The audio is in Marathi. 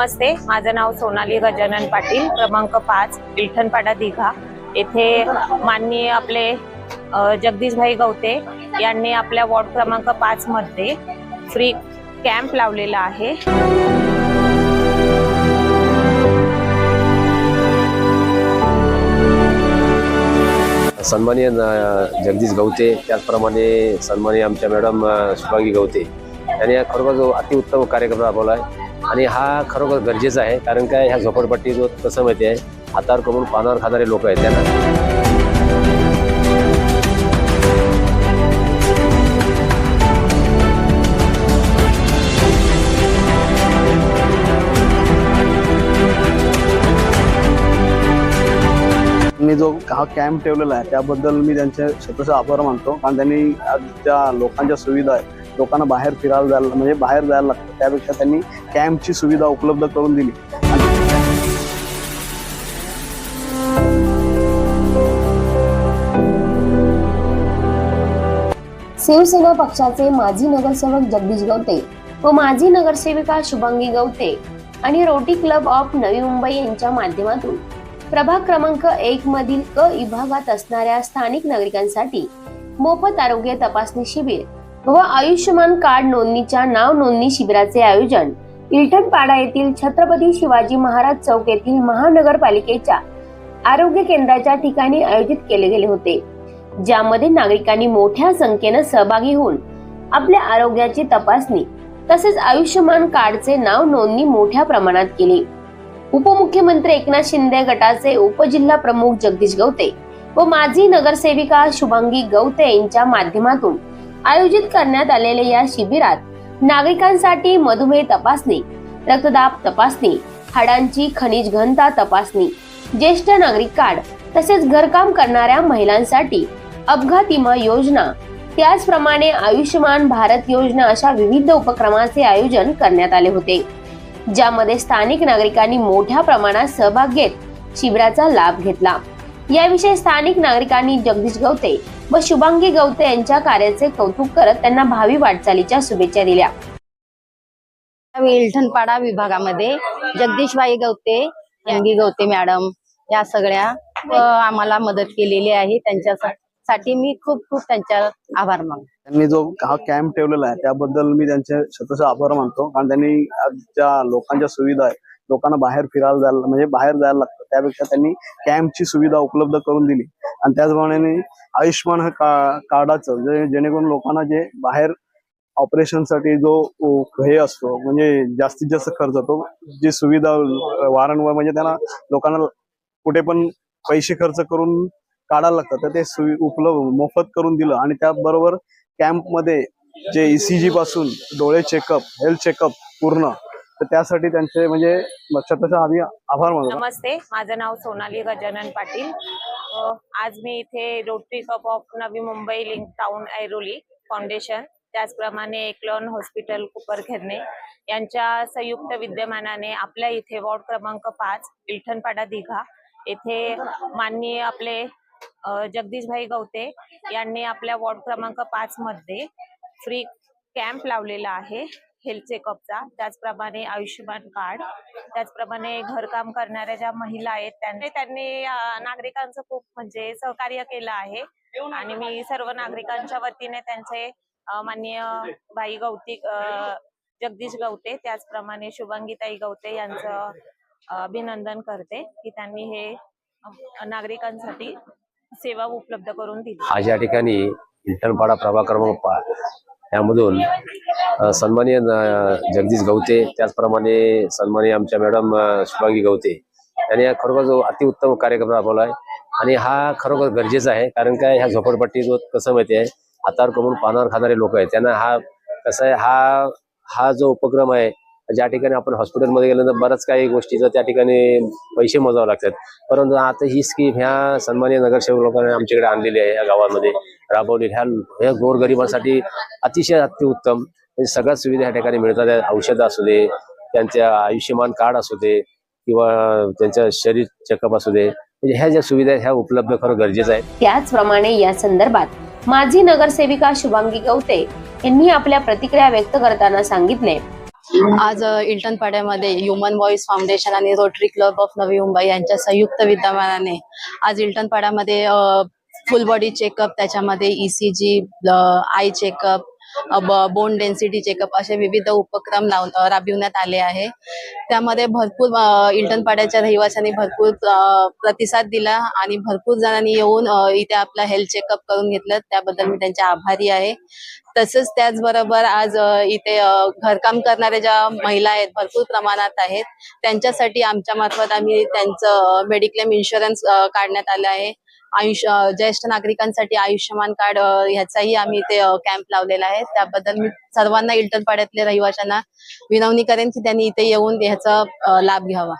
नमस्ते. माझं नाव सोनाली गजानन पाटील क्रमांक पाच विठ्ठनपाडा दिघा. येथे माननीय आपले जगदीशभाई गवते यांनी आपल्या वॉर्ड क्रमांक पाच मध्ये फ्री कॅम्प लावलेला आहे. सन्माननीय जगदीश गवते त्याचप्रमाणे सन्माननीय आमच्या मॅडम शुभांगी गवते. यांनी हा खरोखर जो अतिउत्तम कार्यक्रम राबवला आहे आणि हा खरोखर गरजेचा आहे कारण काय ह्या झोपडपट्टी जो कसं माहिती आहे हातावर कमून पानावर खाणारे लोक आहेत त्यांना. मी जो हा कॅम्प ठेवलेला आहे त्याबद्दल मी त्यांचे स्वतःचा आभार मानतो कारण त्यांनी आज लोकांच्या सुविधा आहे. लोकांना बाहेर फिरायला जायला म्हणजे बाहेर जायला लागतं. त्यापेक्षा त्यांनी कॅम्पची सुविधा उपलब्ध करून दिली. शिवसेना पक्षाचे माजी नगरसेवक जगदीश गवते व माजी नगरसेविका शुभांगी गवते आणि रोटी क्लब ऑफ नवी मुंबई यांच्या माध्यमातून प्रभाग क्रमांक एक मधील क विभागात असणाऱ्या स्थानिक नागरिकांसाठी मोफत आरोग्य तपासणी शिबिर व आयुष्यमान कार्ड नोंदणीच्या नाव नोंदणी शिबिराचे आयोजन. इलठणपाडा येथील छत्रपती शिवाजी महाराज चौक येथील महानगरपालिकेच्या आरोग्य केंद्राच्या ठिकाणी आयोजित केले गेले होते ज्यामध्ये नागरिकांनी मोठ्या संख्येनं सहभागी होऊन आपल्या आरोग्याची तपासणी तसेच आयुष्यमान कार्डचे नाव नोंदणी मोठ्या प्रमाणात केली. उपमुख्यमंत्री एकनाथ शिंदे गटाचे उपजिल्हा प्रमुख जगदीश गवते व माजी नगरसेविका शुभांगी गवते यांच्या माध्यमातून आयोजित करण्यात आलेल्या या शिबिरात नागरिकांसाठी मधुमेह तपासणी रक्तदाब तपासणी हाडांची खनिज घनता तपासणी ज्येष्ठ नागरिक कार्ड तसेच घरकाम करणाऱ्या महिलांसाठी अपघात विमा योजना. त्याचप्रमाणे आयुष्यमान भारत योजना अशा विविध उपक्रमाचे आयोजन करण्यात आले होते ज्यामध्ये स्थानिक नागरिकांनी मोठ्या प्रमाणात सहभाग घेत शिबिराचा लाभ घेतला. याविषयी स्थानिक नागरिकांनी जगदीश गवते व शुभांगी गवते यांच्या कार्याचे कौतुक करत त्यांना भावी वाटचालीच्या शुभेच्छा दिल्या. विलठणपाडा विभागामध्ये जगदीशबाई गवते अंगी गवते मॅडम या सगळ्या आम्हाला मदत केलेली आहे. त्यांच्यासाठी मी खूप खूप त्यांच्या आभार मानतो. त्यांनी जो हा कॅम्प ठेवलेला आहे त्याबद्दल मी त्यांचे शतश आभार मानतो. कारण त्यांनी ज्या लोकांच्या सुविधा आहे. लोकांना बाहेर फिरायला जायला म्हणजे बाहेर जायला लागतं. त्यापेक्षा त्यांनी कॅम्पची सुविधा उपलब्ध करून दिली. आणि त्याचप्रमाणे आयुष्यमान का कार्डाचं जे जेणेकरून लोकांना जे बाहेर ऑपरेशनसाठी जो हे असतो म्हणजे जास्तीत जास्त खर्च होतो जी सुविधा वारंवार म्हणजे त्यांना लोकांना कुठे पण पैसे खर्च करून काढायला लागतात तर ते सुवि उपलब्ध मोफत करून दिलं. आणि त्याचबरोबर कॅम्पमध्ये जे ईसीजी पासून डोळे चेकअप हेल्थ चेकअप पूर्ण तर त्यासाठी त्यांचे म्हणजे लक्षात आम्ही आभार मानतो. नमस्ते माझं नाव सोनाली गजानन पाटील. आज मी इथे rotary cup of Navi Mumbai link town Airoli foundation त्याचप्रमाणे एकलॉन हॉस्पिटल कुपरखेरणे यांच्या संयुक्त विद्यमानाने आपल्या इथे वॉर्ड क्रमांक पाच विठ्ठलपाडा दिघा येथे माननीय आपले जगदीशभाई गवते यांनी आपल्या वॉर्ड क्रमांक पाच मध्ये फ्री कॅम्प लावलेला आहे. हेल्थ चेकअपचा. त्याचप्रमाणे आयुष्यमान कार्ड. त्याचप्रमाणे घरकाम करणाऱ्या ज्या महिला आहेत त्यांनी त्यांनी नागरिकांचं खूप म्हणजे सहकार्य केलं आहे. आणि मी सर्व नागरिकांच्या वतीने त्यांचे माननीय बाई गवती जगदीश गवते त्याचप्रमाणे शुभांगीताई गवते यांचं अभिनंदन करते की त्यांनी हे नागरिकांसाठी सेवा उपलब्ध करून दिली. आज या ठिकाणी इंटरपाडा प्रभाग क्रमांक यामधून अ, जगदीश गवते त्याचप्रमाणे सन्माननीय आमच्या मॅडम शुभांगी गवते. यांनी हा खरोखर जो अतिउत्तम कार्यक्रम राबवला आहे. आणि हा खरोखर गरजेचा आहे कारण काय ह्या झोपडपट्टी जो कसं माहिती आहे हातावर कमून पानावर खाणारे लोक आहेत. त्यांना हा कसं आहे हा हा जो उपक्रम आहे ज्या ठिकाणी आपण हॉस्पिटलमध्ये गेल्यानंतर बऱ्याच काही गोष्टीचं त्या ठिकाणी पैसे मोजावे लागतात. परंतु आता ही स्कीम ह्या सन्मान्य नगरसेवक लोकांनी आमच्याकडे आणलेली आहे या गावामध्ये. राबवली. ह्या ह्या गोरगरिबांसाठी अतिशय अतिउत्तम म्हणजे सगळ्या सुविधा या ठिकाणी मिळतात. औषधं असू दे त्यांच्या आयुष्यमान कार्ड असू दे किंवा त्यांचं शरीर चेकअप असू दे. म्हणजे ह्या ज्या सुविधा ह्या उपलब्ध खरं गरजेचं आहे. त्याचप्रमाणे या संदर्भात माजी नगरसेविका शुभांगी गवते यांनी आपल्या प्रतिक्रिया व्यक्त करताना सांगितले. आज इल्टन पाड्यामध्ये ह्युमन व्हॉइस फाउंडेशन आणि rotary club of Navi Mumbai यांच्या संयुक्त विद्यमानाने आज इल्टन पाड्यामध्ये फुल बॉडी चेकअप त्याच्यामध्ये ECG eye checkup bone density checkup असे विविध उपक्रम लावून राबविण्यात आले आहे. त्यामध्ये भरपूर अ, इल्टन पाड्याच्या रहिवाशांनी भरपूर प्रतिसाद दिला आणि भरपूर जणांनी येऊन इथे आपला हेल्थ चेकअप करून घेतलं. त्याबद्दल मी त्यांच्या आभारी आहे. तसंच त्याचबरोबर आज इथे घरकाम करणाऱ्या ज्या महिला आहेत भरपूर प्रमाणात आहेत. त्यांच्यासाठी आमच्या मार्फत आम्ही त्यांचं मेडिक्लेम इन्शुरन्स काढण्यात आलं आहे. आयुष्य ज्येष्ठ नागरिकांसाठी आयुष्यमान कार्ड ह्याचाही आम्ही इथे कॅम्प लावलेला आहे. त्याबद्दल मी सर्वांना इल्टन पाड्यातल्या रहिवाशांना विनवणी करेन की त्यांनी इथे येऊन ह्याचा लाभ घ्यावा.